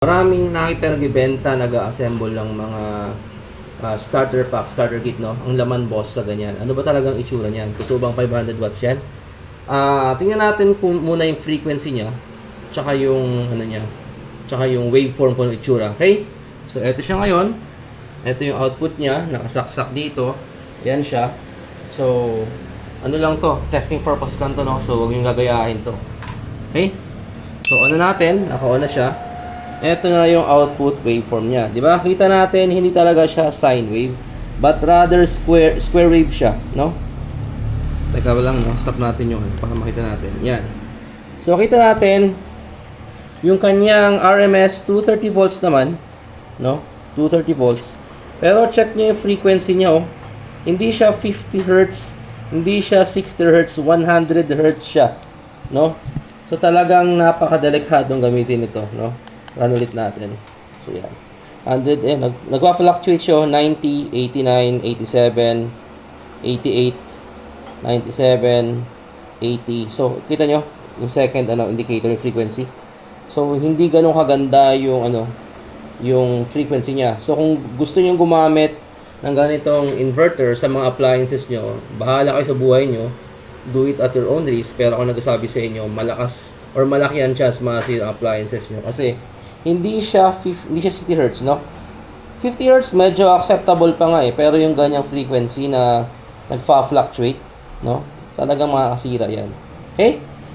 Maraming nakita nagbibenta, nag-assemble ng mga ah, starter pack, starter kit, no? Ang laman boss sa ganyan. Ano ba talagang itsura niyan? Totoo bang 500 watts yan? Ah, tingnan natin kung muna yung frequency niya, tsaka yung ano niya, tsaka yung waveform kung ano itsura, okay? So, eto siya ngayon. Ito yung output niya, nakasaksak dito. Yan siya. So, ano lang to, testing purposes lang to, no? So, huwag yung gagayahin to. Okay? So, ano natin, naka-on na siya. Ito na yung output waveform niya. Di ba? Kita natin, hindi talaga siya sine wave, but rather square square wave siya, no? Teka lang, no? Stop natin yung ano, para makita natin. Yan. So, kita natin, yung kanyang RMS 230 volts naman, no? 230 volts. Pero check nyo yung frequency niya, oh. Hindi siya 50 Hz, hindi siya 60 Hz, 100 Hz siya, no? So talagang napakadelikadong gamitin ito, no? Run ulit natin. So yan. 100 eh nag nagwa-fluctuate siya oh, 90, 89, 87, 88, 97, 80. So kita nyo yung second ano indicator yung frequency. So hindi ganun kaganda yung ano yung frequency niya. So kung gusto niyo gumamit ng ganitong inverter sa mga appliances nyo, bahala kayo sa buhay nyo. Do it at your own risk. Pero ako nagsasabi sa inyo, malakas or malaki ang chance masira ang appliances nyo. Kasi hindi siya, fif- hindi siya 60 Hz, no? 50 Hz medyo acceptable pa nga eh. Pero yung ganyang frequency na nagfa-fluctuate, no? Talagang makakasira yan. Okay?